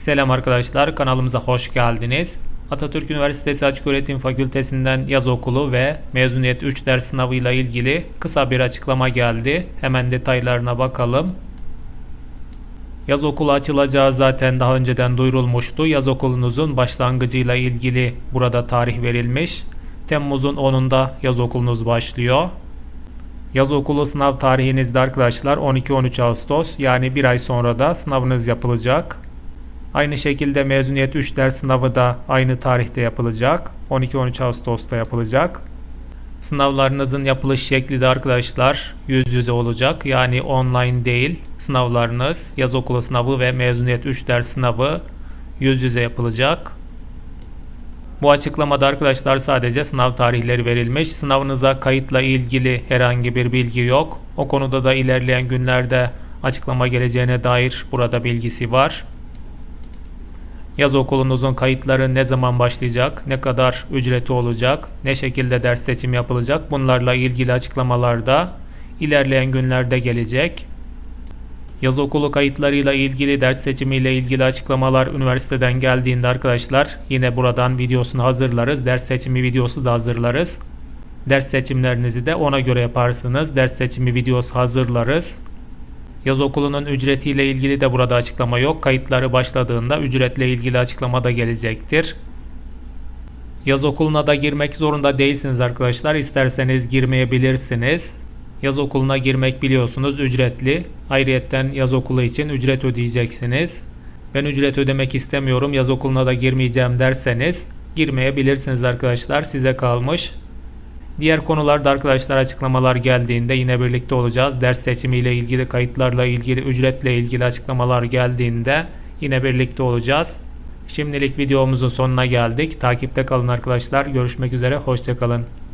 Selam arkadaşlar kanalımıza hoş geldiniz. Atatürk Üniversitesi Açıköğretim Fakültesinden yaz okulu ve mezuniyet 3 ders sınavıyla ilgili kısa bir açıklama geldi. Hemen detaylarına bakalım. Yaz okulu açılacağı zaten daha önceden duyurulmuştu. Yaz okulunuzun başlangıcıyla ilgili burada tarih verilmiş. Temmuz'un 10'unda yaz okulunuz başlıyor. Yaz okulu sınav tarihinizde arkadaşlar 12-13 Ağustos yani bir ay sonra da sınavınız yapılacak. Aynı şekilde mezuniyet 3 ders sınavı da aynı tarihte yapılacak. 12-13 Ağustos'ta yapılacak. Sınavlarınızın yapılış şekli de arkadaşlar yüz yüze olacak. Yani online değil. Sınavlarınız yaz okulu sınavı ve mezuniyet 3 ders sınavı yüz yüze yapılacak. Bu açıklamada arkadaşlar sadece sınav tarihleri verilmiş. Sınavınıza kayıtla ilgili herhangi bir bilgi yok. O konuda da ilerleyen günlerde açıklama geleceğine dair burada bilgisi var. Yaz okulunuzun kayıtları ne zaman başlayacak, ne kadar ücreti olacak, ne şekilde ders seçim yapılacak bunlarla ilgili açıklamalar da ilerleyen günlerde gelecek. Yaz okulu kayıtlarıyla ilgili ders seçimiyle ilgili açıklamalar üniversiteden geldiğinde arkadaşlar yine buradan videosunu hazırlarız. Ders seçimi videosu da hazırlarız. Ders seçimlerinizi de ona göre yaparsınız. Ders seçimi videosu hazırlarız. Yaz okulunun ücretiyle ilgili de burada açıklama yok. Kayıtları başladığında ücretle ilgili açıklama da gelecektir. Yaz okuluna da girmek zorunda değilsiniz arkadaşlar. İsterseniz girmeyebilirsiniz. Yaz okuluna girmek biliyorsunuz ücretli. Ayrıyetten yaz okulu için ücret ödeyeceksiniz. Ben ücret ödemek istemiyorum yaz okuluna da girmeyeceğim derseniz girmeyebilirsiniz arkadaşlar size kalmış. Diğer konularda arkadaşlar açıklamalar geldiğinde yine birlikte olacağız. Ders seçimiyle ilgili, kayıtlarla ilgili, ücretle ilgili açıklamalar geldiğinde yine birlikte olacağız. Şimdilik videomuzun sonuna geldik. Takipte kalın arkadaşlar. Görüşmek üzere. Hoşçakalın.